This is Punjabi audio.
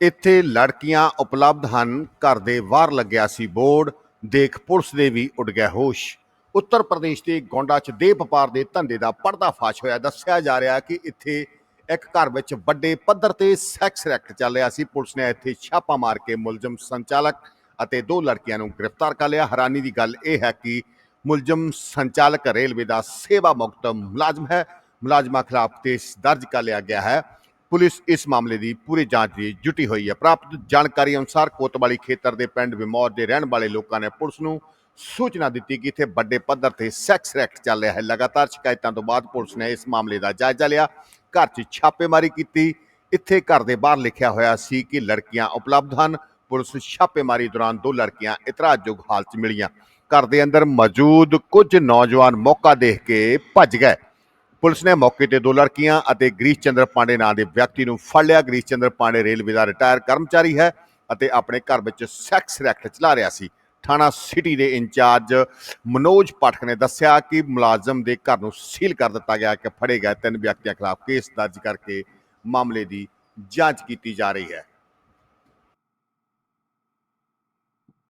ਇੱਥੇ ਲੜਕੀਆਂ ਉਪਲਬਧ ਹਨ। ਘਰ ਦੇ ਬਾਹਰ ਲੱਗਿਆ ਸੀ ਬੋਰਡ। ਦੇਖ ਪੁਲਿਸ ਦੇ ਵੀ ਉੱਡ ਗਿਆ ਹੋਸ਼। ਉੱਤਰ ਪ੍ਰਦੇਸ਼ ਦੇ ਗੋਂਡਾ 'ਚ ਦੇਹ ਵਪਾਰ ਦੇ ਧੰਦੇ ਦਾ ਪਰਦਾਫਾਸ਼ ਹੋਇਆ। ਦੱਸਿਆ ਜਾ ਰਿਹਾ ਕਿ ਇੱਥੇ ਇੱਕ ਘਰ ਵਿੱਚ ਵੱਡੇ ਪੱਧਰ ਤੇ ਸੈਕਸ ਰੈਕਟ ਚੱਲ ਰਿਹਾ ਸੀ। ਪੁਲਿਸ ਨੇ ਇੱਥੇ ਛਾਪਾ ਮਾਰ ਕੇ ਮੁਲਜ਼ਮ ਸੰਚਾਲਕ ਅਤੇ ਦੋ ਲੜਕੀਆਂ ਨੂੰ ਗ੍ਰਿਫਤਾਰ ਕਰ ਲਿਆ। ਹੈਰਾਨੀ ਦੀ ਗੱਲ ਇਹ ਹੈ ਕਿ ਮੁਲਜ਼ਮ ਸੰਚਾਲਕ ਰੇਲਵੇ ਦਾ ਸੇਵਾ ਮੁਕਤ ਮੁਲਾਜ਼ਮ ਹੈ। ਮੁਲਾਜ਼ਮਾਂ ਖਿਲਾਫ ਕੇਸ ਦਰਜ ਕਰ ਲਿਆ ਗਿਆ ਹੈ। ਪੁਲਿਸ ਇਸ ਮਾਮਲੇ ਦੀ ਪੂਰੀ ਜਾਂਚ ਦੀ ਜੁਟੀ ਹੋਈ ਹੈ। ਪ੍ਰਾਪਤ ਜਾਣਕਾਰੀ ਅਨੁਸਾਰ ਕੋਤਵਾਲੀ ਖੇਤਰ ਦੇ ਪਿੰਡ ਵਿਮੌਰ ਦੇ ਰਹਿਣ ਵਾਲੇ ਲੋਕਾਂ ਨੇ ਪੁਲਿਸ ਨੂੰ ਸੂਚਨਾ ਦਿੱਤੀ ਕਿ ਇੱਥੇ ਵੱਡੇ ਪੱਧਰ ਤੇ ਸੈਕਸ ਰੈਕਟ ਚੱਲ ਰਿਹਾ ਹੈ। ਲਗਾਤਾਰ ਸ਼ਿਕਾਇਤਾਂ ਤੋਂ ਬਾਅਦ ਪੁਲਿਸ ਨੇ ਇਸ ਮਾਮਲੇ ਦਾ ਜਾਇਜ਼ਾ ਲਿਆ। ਘਰ 'ਚ ਛਾਪੇਮਾਰੀ ਕੀਤੀ। ਇੱਥੇ ਘਰ ਦੇ ਬਾਹਰ ਲਿਖਿਆ ਹੋਇਆ ਸੀ ਕਿ ਲੜਕੀਆਂ ਉਪਲਬਧ ਹਨ। ਪੁਲਿਸ ਛਾਪੇਮਾਰੀ ਦੌਰਾਨ ਦੋ ਲੜਕੀਆਂ ਇਤਰਾਜ਼ਯੋਗ ਹਾਲਤ 'ਚ ਮਿਲੀਆਂ। ਘਰ ਦੇ ਅੰਦਰ ਮੌਜੂਦ ਕੁਝ ਨੌਜਵਾਨ ਮੌਕਾ ਦੇਖ ਕੇ ਭੱਜ ਗਏ। ਪੁਲਿਸ ਨੇ ਮੌਕੇ ਤੇ ਦੋ ਲੜਕੀਆਂ ਅਤੇ ਗਰੀਸ਼ ਚੰਦਰ ਪਾਂਡੇ ਨਾਂ ਦੇ ਵਿਅਕਤੀ ਨੂੰ ਫੜ ਲਿਆ। ਗਰੀਸ਼ ਚੰਦਰ ਪਾਂਡੇ ਰੇਲਵੇ ਦਾ ਰਿਟਾਇਰ ਕਰਮਚਾਰੀ ਹੈ ਅਤੇ ਆਪਣੇ ਘਰ ਵਿੱਚ ਸੈਕਸ ਰੈਕਟ ਚਲਾ ਰਿਹਾ ਸੀ। ਥਾਣਾ ਸਿਟੀ ਦੇ ਇੰਚਾਰਜ ਮਨੋਜ ਪਾਠਕ ਨੇ ਦੱਸਿਆ ਕਿ ਮੁਲਾਜ਼ਮ ਦੇ ਘਰ ਨੂੰ ਸੀਲ ਕਰ ਦਿੱਤਾ ਗਿਆ ਕਿ ਫੜੇ ਗਏ ਤਿੰਨ ਵਿਅਕਤੀਆਂ ਖਿਲਾਫ ਕੇਸ ਦਰਜ ਕਰਕੇ ਮਾਮਲੇ ਦੀ ਜਾਂਚ ਕੀਤੀ ਜਾ ਰਹੀ ਹੈ।